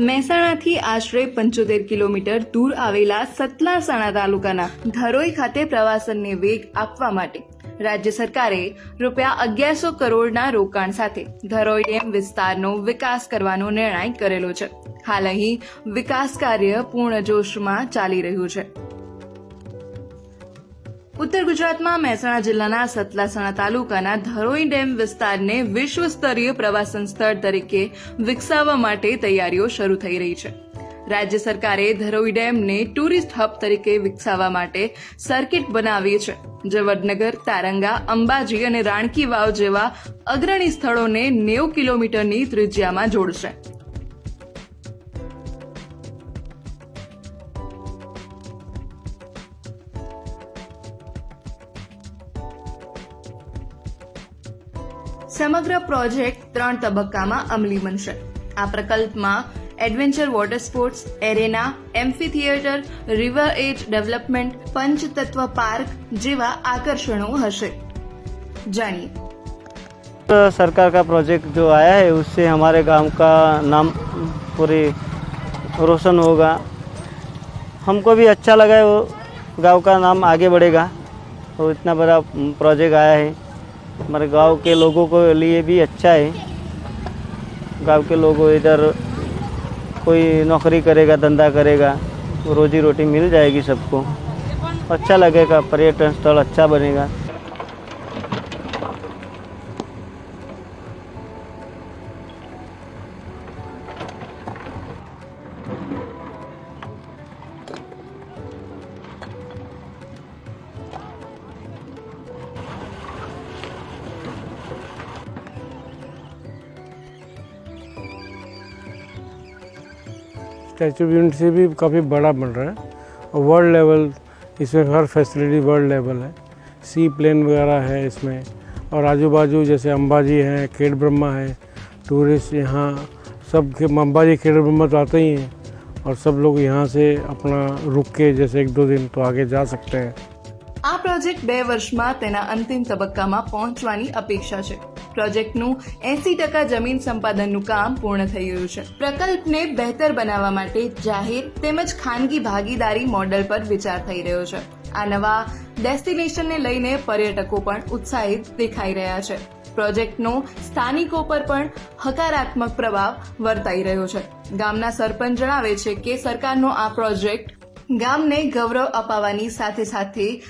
મહેસાણાથી આશરે પંચોતેર કિલોમીટર દૂર આવેલા સતલાસાણા તાલુકાના ધરોઈ ખાતે પ્રવાસનને વેગ આપવા માટે રાજ્ય સરકારે રૂપિયા અગિયારસો કરોડના રોકાણ સાથે ધરોઈ ડેમ વિસ્તારનો વિકાસ કરવાનો નિર્ણય કરેલો છે. હાલ અહીં વિકાસ કાર્ય પૂર્ણ જોશમાં ચાલી રહ્યું છે. ઉત્તર ગુજરાતમાં મહેસાણા જિલ્લાના સતલાસણા તાલુકાના ધરોઈ ડેમ વિસ્તારને વિશ્વ સ્તરીય પ્રવાસન સ્થળ તરીકે વિકસાવવા માટે તૈયારીઓ શરૂ થઈ રહી છે. રાજ્ય સરકારે ધરોઈ ડેમને ટુરિસ્ટ હબ તરીકે વિકસાવવા માટે સર્કિટ બનાવી છે. જે વડનગર તારંગા, અંબાજી અને રાણકી વાવ જેવા અગ્રણી સ્થળોને નેવું કિલોમીટરની ત્રિજ્યામાં જોડશે. સમગ્ર પ્રોજેક્ટ ત્રણ તબક્કામાં અમલી બનશે આ પ્રકલ્પમાં adventure water sports arena amphitheatre river edge development Panchatatva park જેવા આકર્ષણો હશે જાણીએ सरकार का प्रोजेक्ट जो आया है उससे हमारे गांव का नाम पूरे रोशन होगा हमको भी अच्छा लगा है वो गांव का नाम आगे बढ़ेगा और इतना बड़ा प्रोजेक्ट आया है हमारे गाँव के लोगों के लिए भी अच्छा है। गाँव के लोगों इधर कोई नौकरी करेगा, धंधा करेगा, रोजी रोटी मिल जाएगी सबको। अच्छा लगेगा, पर्यटन स्थल अच्छा बनेगा। स्टैचू ऑफ़ यूनिट से भी काफ़ी बड़ा बन रहा है। और वर्ल्ड लेवल इसमें हर फैसिलिटी वर्ल्ड लेवल है। सी प्लेन वगैरह है इसमें। और आजू बाजू जैसे अम्बाजी है, खेड़ ब्रह्मा है टूरिस्ट यहाँ सब के अंबाजी, खेड़ ब्रह्मा तो आते ही हैं। और सब लोग यहाँ से अपना रुक के जैसे एक दो दिन तो आगे जा सकते हैं। પ્રોજેક્ટ બે વર્ષમાં તેના અંતિમ તબક્કામાં પહોંચવાની અપેક્ષા છે. પ્રોજેક્ટનું એસી ટકા જમીન સંપાદનનું કામ પૂર્ણ થઈ ગયું છે. પ્રકલ્પને બહેતર બનાવવા માટે જાહેર તેમજ ખાનગી ભાગીદારી મોડલ પર વિચાર થઈ રહ્યો છે. આ નવા ડેસ્ટિનેશનને લઈને પર્યટકો પણ ઉત્સાહિત દેખાઈ રહ્યા છે. પ્રોજેક્ટનો સ્થાનિકો પર પણ હકારાત્મક પ્રભાવ વર્તાઈ રહ્યો છે. ગામના સરપંચ જણાવે છે કે સરકારનો આ પ્રોજેક્ટ ગામને ગૌરવ અપાવવાની સાથે સાથે